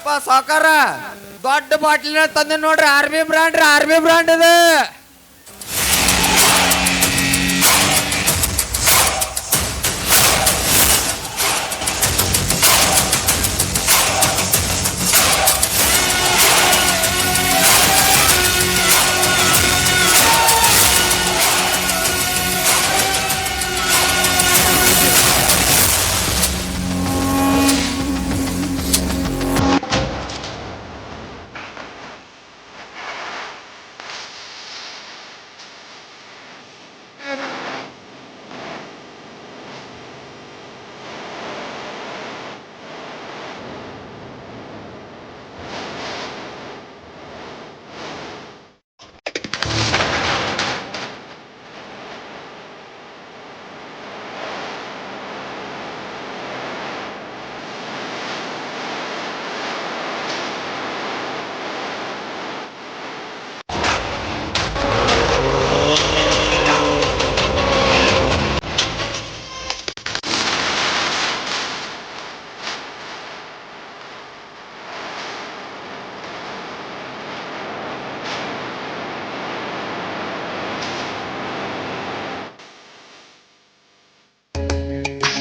ಯಪ್ಪ ಸಾಕಾರ ದೊಡ್ಡ ಬಾಟ್ಲಿನ ತಂದೆ ನೋಡ್ರಿ ಆರ್ಮಿ ಬಿ ಆರ್ಮಿ ಆರ್ ಇದೆ.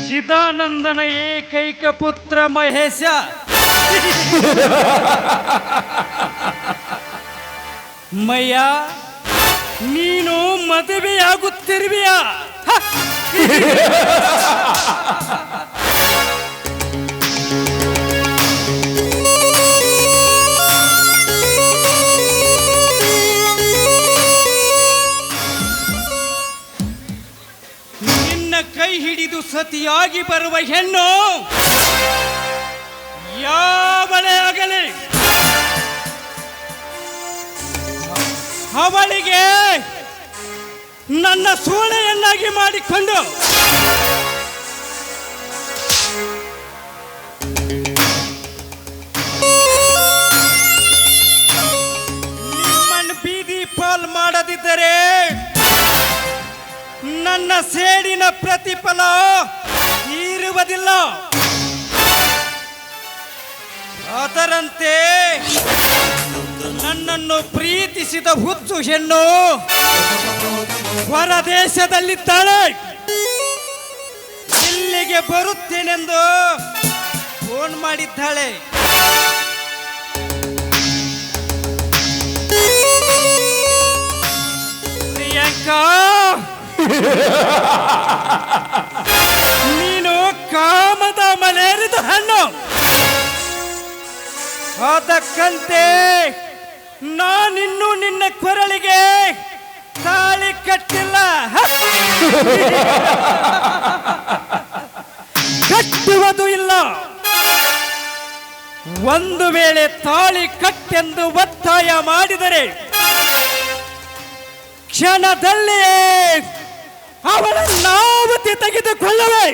ಚಿದಾನಂದನ ಏಕೈಕ ಪುತ್ರ ಮಹೇಶ. ಮಯ್ಯ ನೀನು ಮದುವೆಯಾಗುತ್ತಿರುವೆಯಾ? ಕೈ ಹಿಡಿದು ಸತಿಯಾಗಿ ಬರುವ ಹೆಣ್ಣು ಯಾವಳೇ ಆಗಲಿ ಅವಳಿಗೆ ನನ್ನ ಸೂಳೆಯನ್ನಾಗಿ ಮಾಡಿಕೊಂಡು ನನ್ನ ಸೇಡಿನ ಪ್ರತಿಫಲ ಇರುವುದಿಲ್ಲ ಅದರಂತೆ ನನ್ನನ್ನು ಪ್ರೀತಿಸಿದ ಹುಚ್ಚು ಹೆಣ್ಣು ಹೊರದೇಶದಲ್ಲಿದ್ದಾಳೆ. ಇಲ್ಲಿಗೆ ಬರುತ್ತೇನೆಂದು ಫೋನ್ ಮಾಡಿದ್ದಾಳೆ. ಪ್ರಿಯಾಂಕಾ! ನೀನು ಕಾಮದ ಮಲೇರಿದ ಹಣ್ಣು ಅದಕ್ಕಂತೆ ನಾನಿನ್ನು ನಿನ್ನ ಕೊರಳಿಗೆ ತಾಳಿ ಕಟ್ಟಿಲ್ಲ! ಕಟ್ಟುವುದು ಇಲ್ಲ ಒಂದು ವೇಳೆ ತಾಳಿ ಕಟ್ಟೆಂದು ಒತ್ತಾಯ ಮಾಡಿದರೆ ಕ್ಷಣದಲ್ಲಿಯೇ ಅವಳ ನಾವತಿ ತೆಗೆದುಕೊಳ್ಳುವೆ